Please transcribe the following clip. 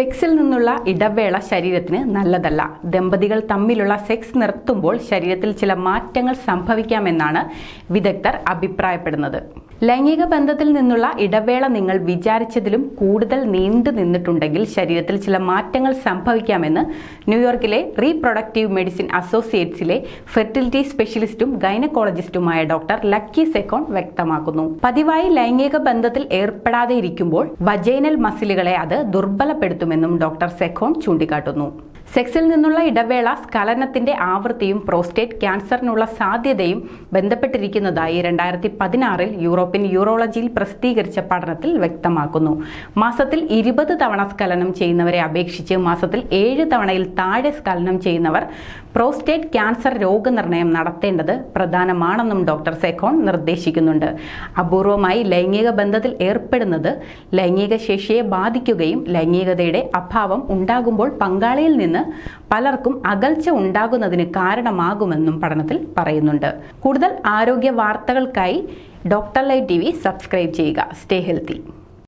സെക്സിൽ നിന്നുള്ള ഇടവേള ശരീരത്തിന് നല്ലതല്ല. ദമ്പതികൾ തമ്മിലുള്ള സെക്സ് നിർത്തുമ്പോൾ ശരീരത്തിൽ ചില മാറ്റങ്ങൾ സംഭവിക്കാമെന്നാണ് വിദഗ്ധർ അഭിപ്രായപ്പെടുന്നത്. ലൈംഗിക ബന്ധത്തിൽ നിന്നുള്ള ഇടവേള നിങ്ങൾ വിചാരിച്ചതിലും കൂടുതൽ നീണ്ടു നിന്നിട്ടുണ്ടെങ്കിൽ ശരീരത്തിൽ ചില മാറ്റങ്ങൾ സംഭവിക്കാമെന്ന് ന്യൂയോർക്കിലെ റീപ്രൊഡക്റ്റീവ് മെഡിസിൻ അസോസിയേറ്റ്സിലെ ഫെർട്ടിലിറ്റി സ്പെഷ്യലിസ്റ്റും ഗൈനക്കോളജിസ്റ്റുമായ ഡോക്ടർ ലക്കി സെക്കോൺ വ്യക്തമാക്കുന്നു. പതിവായി ലൈംഗിക ബന്ധത്തിൽ ഏർപ്പെടാതെ ഇരിക്കുമ്പോൾ വജൈനൽ മസിലുകളെ അത് ദുർബലപ്പെടുത്തുമെന്നും ഡോക്ടർ സെക്കോൺ ചൂണ്ടിക്കാട്ടുന്നു. സെക്സിൽ നിന്നുള്ള ഇടവേള സ്കലനത്തിന്റെ ആവൃത്തിയും പ്രോസ്റ്റേറ്റ് ക്യാൻസറിനുള്ള സാധ്യതയും ബന്ധപ്പെട്ടിരിക്കുന്നതായി രണ്ടായിരത്തി പതിനാറിൽ യൂറോപ്യൻ യൂറോളജിയിൽ പ്രസിദ്ധീകരിച്ച പഠനത്തിൽ വ്യക്തമാക്കുന്നു. മാസത്തിൽ ഇരുപത് തവണ സ്കലനം ചെയ്യുന്നവരെ അപേക്ഷിച്ച് മാസത്തിൽ ഏഴ് തവണയിൽ താഴെ സ്കലനം ചെയ്യുന്നവർ പ്രോസ്റ്റേറ്റ് ക്യാൻസർ രോഗനിർണയം നടത്തേണ്ടത് പ്രധാനമാണെന്നും ഡോക്ടർ സെഖോൺ നിർദ്ദേശിക്കുന്നുണ്ട്. അപൂർവമായി ലൈംഗിക ബന്ധത്തിൽ ഏർപ്പെടുന്നത് ലൈംഗിക ശേഷിയെ ബാധിക്കുകയും ലൈംഗികതയുടെ അഭാവം ഉണ്ടാകുമ്പോൾ പങ്കാളിയിൽ നിന്ന് പലർക്കും അകൽച്ച ഉണ്ടാകുന്നതിന് കാരണമാകുമെന്നും പഠനത്തിൽ പറയുന്നുണ്ട്. കൂടുതൽ ആരോഗ്യ വാർത്തകൾക്കായി ഡോക്ടർ ലൈ ടി വി സബ്സ്ക്രൈബ് ചെയ്യുക. Stay healthy.